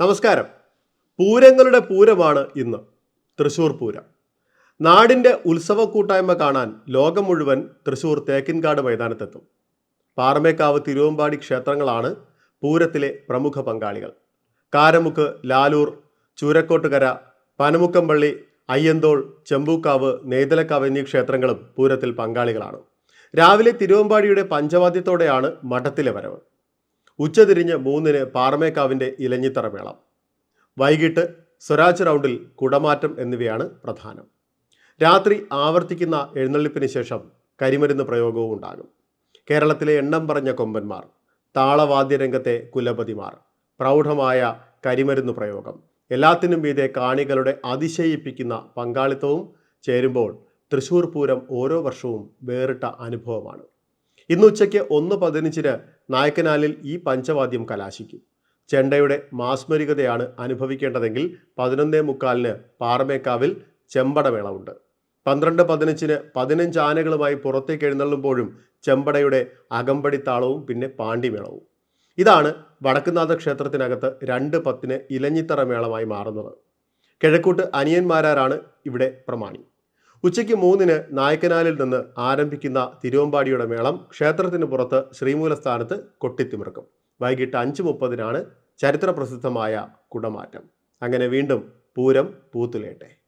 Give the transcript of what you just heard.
നമസ്കാരം. പൂരങ്ങളുടെ പൂരമാണ് ഇന്ന്. തൃശൂർ പൂരം. നാടിന്റെ ഉത്സവ കൂട്ടായ്മ കാണാൻ ലോകം മുഴുവൻ തൃശൂർ തേക്കിൻകാട് മൈതാനത്തെത്തും. പാറമേക്കാവ് തിരുവമ്പാടി ക്ഷേത്രങ്ങളാണ് പൂരത്തിലെ പ്രമുഖ പങ്കാളികൾ. കാരമുക്ക് ലാലൂർ ചൂരക്കോട്ടുകര പനമുക്കമ്പള്ളി അയ്യന്തോൾ ചെമ്പൂക്കാവ് നെയ്തലക്കാവ് എന്നീ ക്ഷേത്രങ്ങളും പൂരത്തിൽ പങ്കാളികളാണ്. രാവിലെ തിരുവമ്പാടിയുടെ പഞ്ചവാദ്യത്തോടെയാണ് മഠത്തിലെ വരവ്. ഉച്ചതിരിഞ്ഞ് മൂന്നിന് പാറമേക്കാവിന്റെ ഇലഞ്ഞിത്തറ മേളം. വൈകിട്ട് സ്വരാജ് റൗണ്ടിൽ കുടമാറ്റം എന്നിവയാണ് പ്രധാനം. രാത്രി ആവർത്തിക്കുന്ന എഴുന്നള്ളിപ്പിന് ശേഷം കരിമരുന്ന് പ്രയോഗവും ഉണ്ടാകും. കേരളത്തിലെ എണ്ണം പറഞ്ഞ കൊമ്പന്മാർ താളവാദ്യരംഗത്തെ കുലപതിമാർ പ്രൗഢമായ കരിമരുന്ന് പ്രയോഗം എല്ലാത്തിനും മീതെ കാണികളുടെ അതിശയിപ്പിക്കുന്ന പങ്കാളിത്തവും ചേരുമ്പോൾ തൃശൂർ പൂരം ഓരോ വർഷവും വേറിട്ട അനുഭവമാണ്. ഇന്ന് ഉച്ചയ്ക്ക് ഒന്ന് പതിനഞ്ചിന് നായക്കനാലിൽ ഈ പഞ്ചവാദ്യം കലാശിക്കും. ചെണ്ടയുടെ മാസ്മരികതയാണ് അനുഭവിക്കേണ്ടതെങ്കിൽ പതിനൊന്നേ മുക്കാലിന് പാറമേക്കാവിൽ ചെമ്പടമേളമുണ്ട് പന്ത്രണ്ട് പതിനഞ്ചിന് പതിനഞ്ച് ആനകളുമായി പുറത്തേക്ക് എഴുന്നള്ളുമ്പോഴും ചെമ്പടയുടെ അകമ്പടി താളവും പിന്നെ പാണ്ടിമേളവും ഇതാണ് വടക്കുന്നാഥ ക്ഷേത്രത്തിനകത്ത് രണ്ട് പത്തിന് ഇലഞ്ഞിത്തറ മേളമായി മാറുന്നത്. കിഴക്കൂട്ട് അനിയന്മാരാരാണ് ഇവിടെ പ്രമാണി. ഉച്ചയ്ക്ക് മൂന്നിന് നായ്ക്കനാലിൽ നിന്ന് ആരംഭിക്കുന്ന തിരുവമ്പാടിയുടെ മേളം ക്ഷേത്രത്തിന് പുറത്ത് ശ്രീമൂലസ്ഥാനത്ത് കൊട്ടിത്തിമിർക്കും വൈകിട്ട് അഞ്ച് മുപ്പതിനാണ് ചരിത്ര പ്രസിദ്ധമായ കുടമാറ്റം. അങ്ങനെ വീണ്ടും പൂരം പൂത്തുലേട്ടെ